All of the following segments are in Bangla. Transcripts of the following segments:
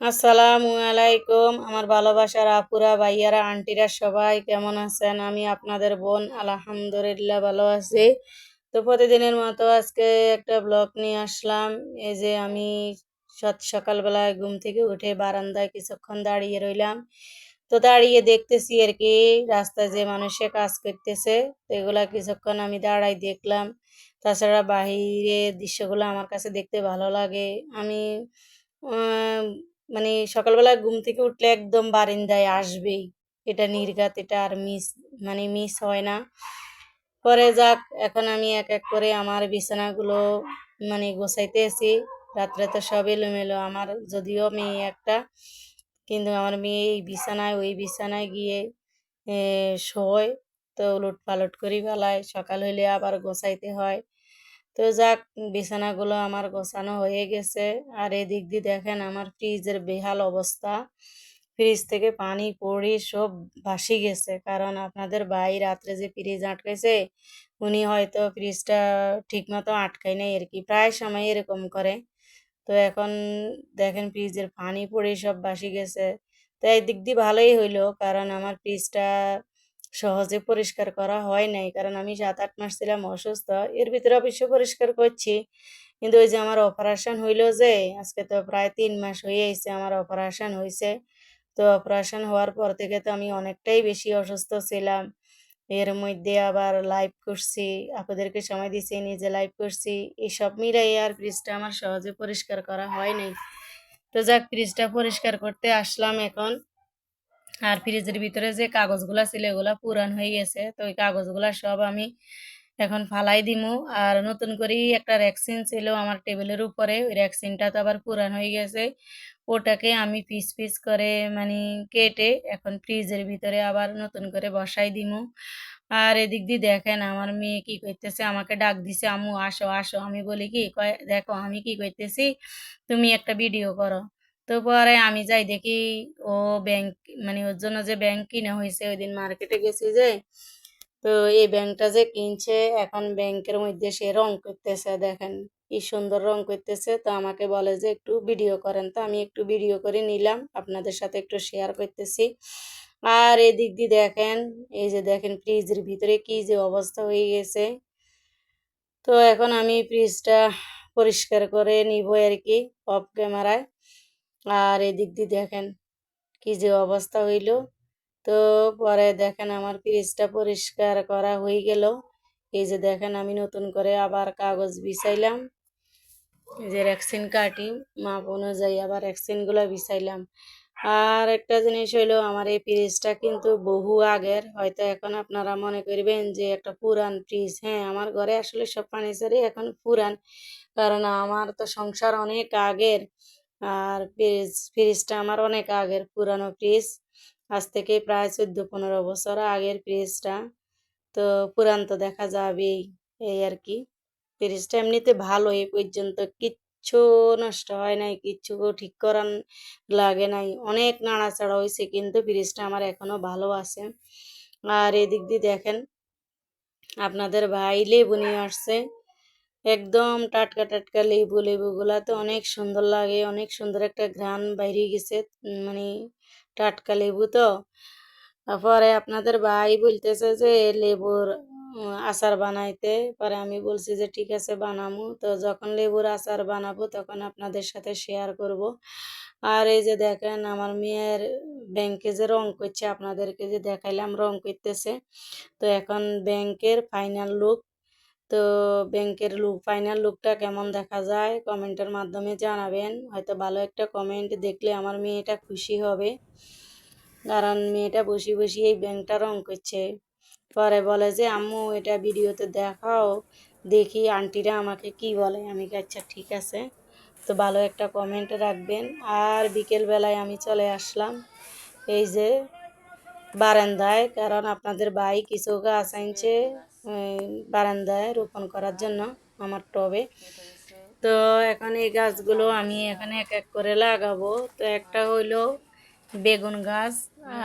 আসসালামু আলাইকুম, আমার ভালোবাসার আপুরা, ভাইয়ারা, আন্টিরা, সবাই কেমন আছেন? আমি আপনাদের বোন, আলহামদুলিল্লাহ ভালো আছি। তো প্রতিদিনের মতো আজকে একটা ব্লগ নিয়ে আসলাম। এই যে আমি সৎ সকালবেলায় ঘুম থেকে উঠে বারান্দায় কিছুক্ষণ দাঁড়িয়ে রইলাম। তো দাঁড়িয়ে দেখতেছি আর কি, রাস্তায় যে মানুষে কাজ করতেছে, তো এগুলা কিছুক্ষণ আমি দাঁড়াই দেখলাম। তাছাড়া বাহিরের দৃশ্যগুলো আমার কাছে দেখতে ভালো লাগে। আমি মানে সকালবেলা ঘুম থেকে উঠলে একদম বারিন্দায় আসবেই। এটা নির্ঘাত, এটা আর মিস মানে মিস হয় না। পরে যাক, এখন আমি এক এক করে আমার বিছানাগুলো মানে গোছাইতেছি রাত্রে তো সব এলোমেলো। আমার যদিও মেয়ে একটা, কিন্তু আমার মেয়ে এই বিছানায়, ওই বিছানায় গিয়ে শোয়। তো উলট পালট করি বেলায় সকাল হইলে আবার গোছাইতে হয়। তো যাক, বিছানাগুলো আমার গোছানো হয়ে গেছে। আর এদিক দিয়ে দেখেন আমার ফ্রিজের বেহাল অবস্থা। ফ্রিজ থেকে পানি পড়ে সব ভাসি গেছে। কারণ আপনাদের ভাই রাত্রে যে ফ্রিজ আটকাইছে, উনি হয়তো ফ্রিজটা ঠিক মতো আটকায় নাই আর কি। প্রায় সময় এরকম করে। তো এখন দেখেন ফ্রিজের পানি পড়ে সব ভাসি গেছে। তো এই দিক দিয়ে ভালোই হইল, কারণ আমার ফ্রিজটা সহজে পরিষ্কার করা হয় নাই। কারণ আমি সাত আট মাস ছিলাম অসুস্থ। এর ভিতরে অবশ্য পরিষ্কার করছি। কিন্তু ওই যে আমার অপারেশন হইল যে, আজকে তো প্রায় তিন মাস হয়ে এসেছে আমার অপারেশন হয়েছে তো অপারেশন হওয়ার পর থেকে তো আমি অনেকটাই বেশি অসুস্থ ছিলাম। এর মধ্যে আবার লাইভ করছি আপনাদেরকে সময় দিছি, নিজে লাইভ করছি। এইসব মিলাই আর ফ্রিজটা আমার সহজে পরিষ্কার করা হয় নাই। তো যাক ফ্রিজটা পরিষ্কার করতে আসলাম এখন। আর ফ্রিজের ভিতরে যে কাগজগুলা ছিল, এগুলা পুরান হয়ে গেছে। তো ওই কাগজগুলা সব আমি এখন ফালাই দিমু। আর নতুন করে একটা র্যাকসিন ছিল আমার টেবিলের উপরে। ওই র্যাকসিনটা তো আবার পুরান হয়ে গেছে। ওটাকে আমি পিস পিস করে মানে কেটে এখন ফ্রিজের ভিতরে আবার নতুন করে বসাই দিমু। আর এদিক দিয়ে দেখেন আমার মেয়ে কি করতেছে, আমাকে ডাক দিছে, আম্মু, আসো আসো। আমি বলি, কি? দেখো, আমি কি করতেছি? তুমি একটা ভিডিও করো। তো পরে আমি যাই দেখি ও ব্যাংক মানে ওর জন্য যে ব্যাংক কিনা হয়েছে ওই দিন মার্কেটে গেছি যে, তো এই ব্যাংকটা যে কিনছে, এখন ব্যাংকের মধ্যে সে রং করতেছে, দেখেন কি সুন্দর রং করতেছে। তো আমাকে বলে যে একটু ভিডিও করেন। তো আমি একটু ভিডিও করে নিলাম, আপনাদের সাথে একটু শেয়ার করতেছি। আর এদিক দিয়ে দেখেন, এই যে দেখেন ফ্রিজের ভিতরে কি যে অবস্থা হয়ে গেছে। তো এখন আমি ফ্রিজটা পরিষ্কার করে নিব আর কি অফ ক্যামেরায় আর এদিক দিয়ে দেখেন কি যে অবস্থা হইল। তো পরে দেখেন আমার ফ্রিজটা পরিষ্কার করা হয়ে গেল। এই যে দেখেন আমি নতুন করে আবার কাগজ বিছাইলাম। যে ভ্যাকসিন কাটি মাপ অনুযায়ী আবার ভ্যাকসিনগুলো বিছাইলাম। আর একটা জিনিস হইল, আমার এই ফ্রিজটা কিন্তু বহু আগের। হয়তো এখন আপনারা মনে করবেন যে একটা পুরান ফ্রিজ হ্যাঁ আমার ঘরে আসলে সব ফার্নিচারই এখন পুরান। কারণ আমার তো সংসার অনেক আগের। আর ফ্রিজ ফ্রিজটা আমার অনেক আগের পুরানো ফ্রিজ আজ থেকে প্রায় চোদ্দ, পনেরো বছর আগের ফ্রিজটা তো পুরান তো দেখা যাবেই, এই আর কি। ফ্রিজটা এমনিতে ভালো, এই পর্যন্ত কিচ্ছু নষ্ট হয় নাই, কিচ্ছু ঠিক করান লাগে নাই। অনেক নাড়াচাড়া হয়েছে, কিন্তু ফ্রিজটা আমার এখনও ভালো আছে। আর এদিক দিয়ে দেখেন, আপনাদের ভাই লেবু নিয়ে আসছে। একদম টাটকা টাটকা লেবু, লেবুগুলা তো অনেক সুন্দর লাগে, অনেক সুন্দর একটা ঘ্রাণ বাইরে গেছে মানে টাটকা লেবু তো। তারপরে আপনাদের ভাই বলতেছে যে লেবুর আচার বানাইতে, পরে আমি বলছি যে ঠিক আছে বানাবো তো যখন লেবুর আচার বানাবো তখন আপনাদের সাথে শেয়ার করব। আর এই যে দেখেন আমার মেয়ের ব্যাংকে যে রং করছে, আপনাদেরকে যে দেখাইলাম রং করতেছে, তো এখন ব্যাংকের ফাইনাল লুক তো ব্যাংকের লুক ফাইনাল লুকটা কেমন দেখা যায়? কমেন্টের মাধ্যমে জানাবেন। হয়তো ভালো একটা কমেন্ট দেখলে আমার মেয়েটা খুশি হবে। কারণ মেয়েটা বসে বসে এই ব্যাংকটা রং করছে। পরে বলে যে আম্মু এটা ভিডিওতে দেখাও। দেখি আন্টিরা আমাকে কি বলে। আমি আচ্ছা ঠিক আছে। তো ভালো একটা কমেন্ট রাখবেন। আর বিকেল বেলায় আমি চলে আসলাম। এই যে বারান্দায় কারণ আপনাদের ভাই কিছু উম, বারান্দায় রোপণ করার জন্য আমার টবে। তো এখন এই গাছগুলো আমি এখানে এক এক করে লাগাবো। তো একটা হইল বেগুন গাছ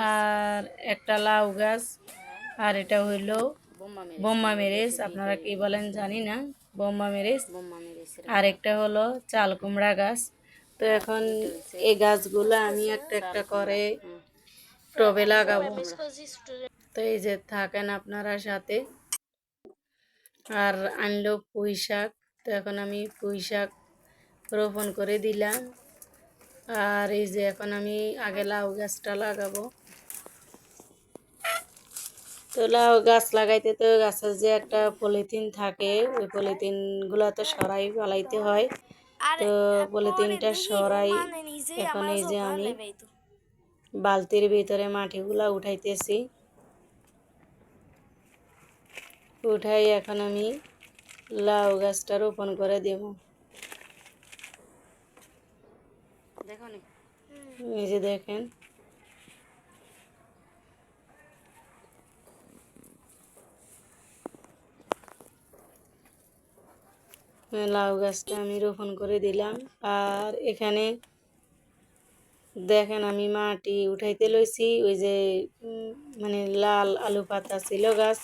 আর একটা লাউ গাছ আর এটা হইল বোম্মা মেরেস আপনারা কি বলেন জানি না। বোম্মা মেরেস আর একটা হলো চাল কুমড়া গাছ। তো এখন এই গাছগুলো আমি একটা একটা করে টবে লাগাবো। তো এই যে থাকেন আপনারা সাথে। আর আনলো পুঁই শাক তো এখন আমি পুঁই শাক রোপণ করে দিলাম। আর এই যে এখন আমি আগে লাউ গাছটা লাগাবো। তো লাউ গাছ লাগাইতে তো গাছের যে একটা পলিথিন থাকে ওই পলিথিনগুলা তো সরাই ফেলাইতে হয়। তো পলিথিনটা সরাই এখন এই যে আমি বালতির ভিতরে মাটিগুলা উঠাইতেছি। উঠাই এখন আমি লাউ গাছটা রোপণ করে দেব। দেখো নি? এই যে দেখেন। লাউ গাছটা আমি রোপণ করে দিলাম। আর এখানে দেখেন আমি মাটি উঠাইতে লইছি ওই যে মানে লাল আলু পাতা ছিল গাছ।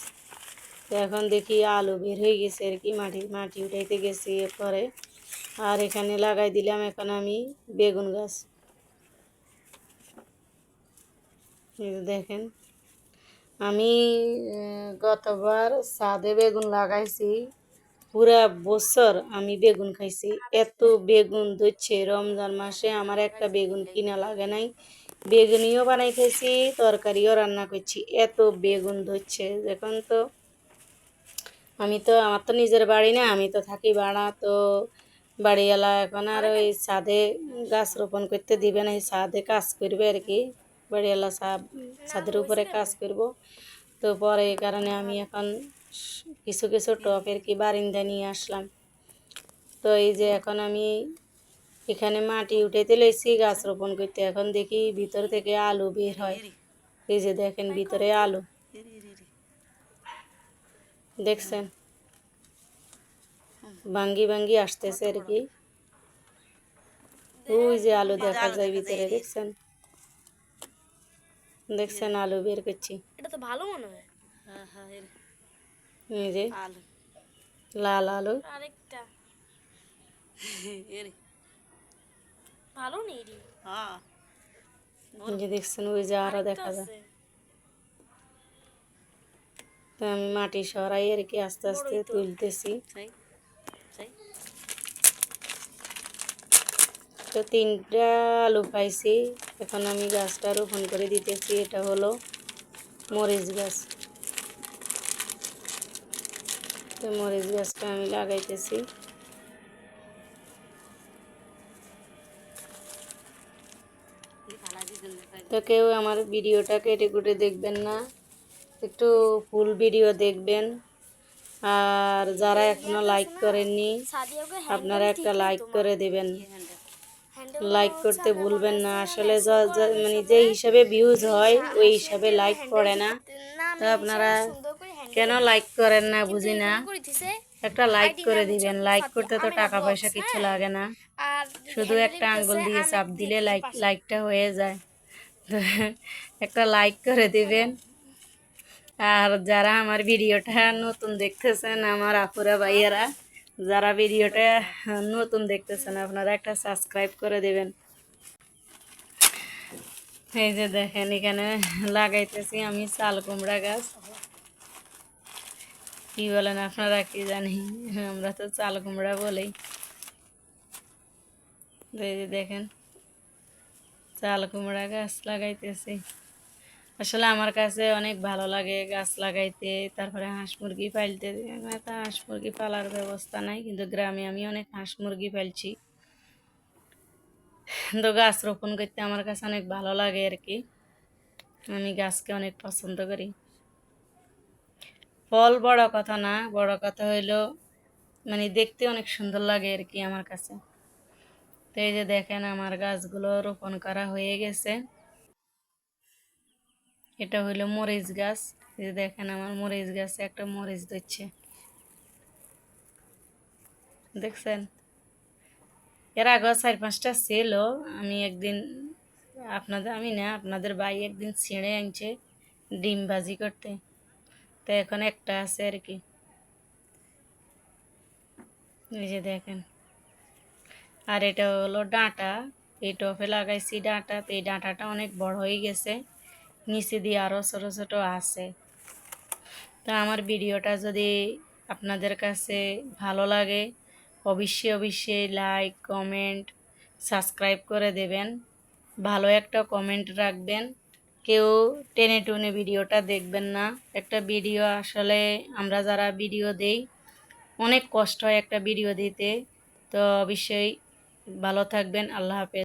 তো এখন দেখি আলু বের হয়ে গেছে আর কি, মাটি মাটি উঠাইতে গেছি এরপরে। আর এখানে লাগাই দিলাম এখন আমি বেগুন গাছ। দেখেন, আমি গতবার সাদে বেগুন লাগাইছি, পুরা বছর আমি বেগুন খাইছি। এত বেগুন ধরছে, রমজান মাসে আমার একটা বেগুন কিনা লাগে নাই। বেগুনিও বানাই খাইছি, তরকারিও রান্না করছি, এত বেগুন ধরছে। এখন তো আমি তো, আমার তো নিজের বাড়ি না, আমি তো থাকি ভাড়া, তো বাড়িওয়ালা এখন আর ওই ছাদে গাছ রোপণ করতে দিবে না, এই ছাদে কাজ করবে আর কি, বাড়িওয়ালা ছাদ, ছাদের উপরে কাজ করব। তো পরে এই কারণে আমি এখন কিছু কিছু টপের কি বারিন্দা নিয়ে আসলাম। তো এই যে এখন আমি এখানে মাটি উঠাইতে লইছি, গাছ রোপণ করতে, এখন দেখি ভিতর থেকে আলু বের হয়। এই যে দেখেন ভিতরে আলু। দেখছেন? ভাঙ্গি ভাঙ্গি আসতেছে আর কি। ওই যে আলু দেখা যায় ভিতরে দেখছেন? দেখছেন আলু বের করছি। এটা তো ভালো মনে হয়। হ্যাঁ হ্যাঁ এই যে আলু। লাল আলু। আরেকটা। ভালো নেই রে। হ্যাঁ। যে দেখছেন ওই যে আরও দেখা যায় আছে। তো আমি মাটি সরাই আর কি আস্তে আস্তে তুলতেছি। তো তিনটা আলু পাইছি, এখন আমি গাছটা রোপণ করে দিতেছি, এটা হলো মরিচ গাছ। তো মরিচ গাছটা আমি লাগাইতেছি। তো কেউ আমার ভিডিওটা কেটে কুটে দেখবেন না। একটু ফুল ভিডিও দেখবেন। আর যারা এখনও লাইক করেননি, আপনারা একটা লাইক করে দেবেন। লাইক করতে ভুলবেন না। আসলে মানে যে হিসাবে ভিউজ হয়, ওই হিসাবে লাইক পড়ে না। তো আপনারা কেন লাইক করেন না, বুঝি না। একটা লাইক করে দিবেন। লাইক করতে তো টাকা পয়সা কিছু লাগে না। শুধু একটা আঙ্গুল দিয়ে চাপ দিলে লাইক লাইকটা হয়ে যায়। একটা লাইক করে দিবেন। আর যারা আমার ভিডিওটা নতুন দেখতেছেন, আমার আপুরা, ভাইয়ারা, যারা ভিডিওটা নতুন দেখতেছেন, আপনারা একটা সাবস্ক্রাইব করে দেবেন। এই যে দেখেন, এখানে লাগাইতেছি আমি চাল কুমড়া গাছ। কি বলেন আপনারা, কি জানি, আমরা তো চাল কুমড়া বলি তো এই যে দেখেন, চাল কুমড়া গাছ লাগাইতেছি। আসলে আমার কাছে অনেক ভালো লাগে গাছ লাগাইতে, তারপরে হাঁস মুরগি পালতে। তো হাঁস মুরগি পালার ব্যবস্থা নাই, কিন্তু গ্রামে আমি অনেক হাঁস মুরগি পালছি। তো গাছ রোপণ করতে আমার কাছে অনেক ভালো লাগে আর কি আমি গাছকে অনেক পছন্দ করি। ফল বড় কথা না, বড় কথা হইল মানে দেখতে অনেক সুন্দর লাগে আর কি আমার কাছে। তো এই যে দেখেন আমার গাছগুলো রোপণ করা হয়ে গেছে। এটা হইল মরিচ গাছ। যে দেখেন আমার মরিচ গাছে একটা মরিচ দিচ্ছে দেখছেন? এর আগেও চার পাঁচটা ছিল। আমি একদিন আপনাদের, আমি না, আপনাদের ভাই একদিন ছিঁড়ে আনছে ডিম ভাজি করতে। তো এখন একটা আছে আর কি। এই যে দেখেন। আর এটা হলো ডাঁটা। এই টপে লাগাইছি ডাঁটা। তো এই ডাঁটাটা অনেক বড় হয়ে গেছে। নিচে দিয়ে আরও ছোটো ছোটো আছে। তো আমার ভিডিওটা যদি আপনাদের কাছে ভালো লাগে, অবশ্যই অবশ্যই লাইক কমেন্ট সাবস্ক্রাইব করে দেবেন। ভালো একটা কমেন্ট রাখবেন। কেউ টেনে টুনে ভিডিওটা দেখবেন না। একটা ভিডিও আসলে আমরা যারা ভিডিও দেই, অনেক কষ্ট হয় একটা ভিডিও দিতে। তো অবশ্যই ভালো থাকবেন। আল্লাহ হাফেজ।